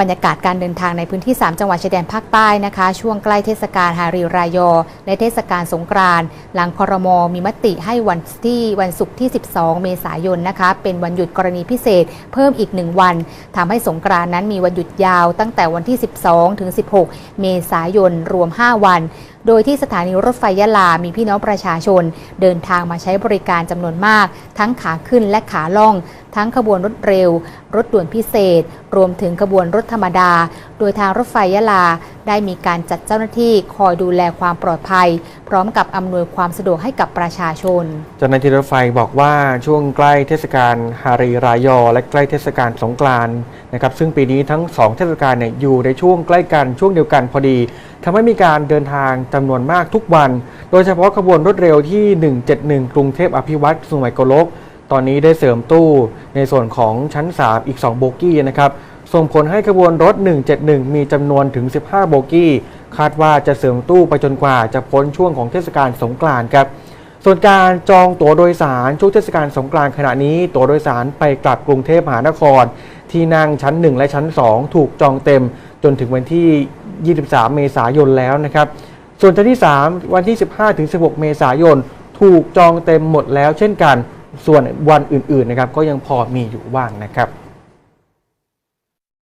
บรรยากาศการเดินทางในพื้นที่ 3 จังหวัดชายแดนภาคใต้นะคะ ช่วงใกล้เทศกาลฮารีรายอ และเทศกาลสงกรานต์หลังคอรมอมีมติให้วันที่วันศุกร์ที่ 12 เมษายนนะคะ เป็นวันหยุดกรณีพิเศษ เพิ่มอีก 1 วันทำให้สงกรานต์นั้นมีวันหยุดยาวตั้งแต่วันที่ 12 ถึง 16 เมษายนรวม 5 วันโดยที่สถานีรถไฟยะลา มีพี่น้องประชาชน เดินทางมาใช้บริการจำนวนมาก ทั้งขาขึ้นและขาล่อง ทั้งขบวนรถเร็ว รถด่วนพิเศษ รวมถึงขบวนรถธรรมดา โดยทางรถไฟยะลา ได้มีการจัดเจ้าหน้าที่คอยดูแลความปลอดภัย พร้อมกับอำนวยความสะดวกให้กับประชาชน เจ้าหน้าที่รถไฟบอกว่าช่วงใกล้เทศกาลฮารีรายอ และใกล้เทศกาลสงกรานต์นะครับซึ่งปีนี้ทั้ง 2 เทศกาลเนี่ยอยู่ในช่วงใกล้กันช่วงเดียวกันพอดีทำให้มีการเดินทางจำนวนมากทุกวัน โดยเฉพาะขบวนรถเร็วที่ 171 กรุงเทพอภิวัตรสุไหงโกลก ตอนนี้ได้เสริมตู้ในส่วนของชั้น 3 อีก 2 โบกี้นะครับ ส่งผลให้ขบวนรถ 171 มีจำนวนถึง 15 โบกี้ คาดว่าจะเสริมตู้ไปจนกว่าจะพ้นช่วงของเทศกาลสงกรานต์ครับ ส่วนการจองตั๋วโดยสารช่วงเทศกาลสงกรานต์ขณะนี้ ตั๋วโดยสารไปกลับกรุงเทพมหานคร ที่นั่งชั้น 1 และชั้น 2 ถูกจองเต็มจนถึงวันที่ 23 เมษายนแล้วนะครับ ส่วนชั้นที่ 3 วันที่ 15ถึง16 เมษายน ถูกจองเต็มหมดแล้วเช่นกัน ส่วนวันอื่นๆนะครับก็ยังพอมีอยู่บ้างนะครับ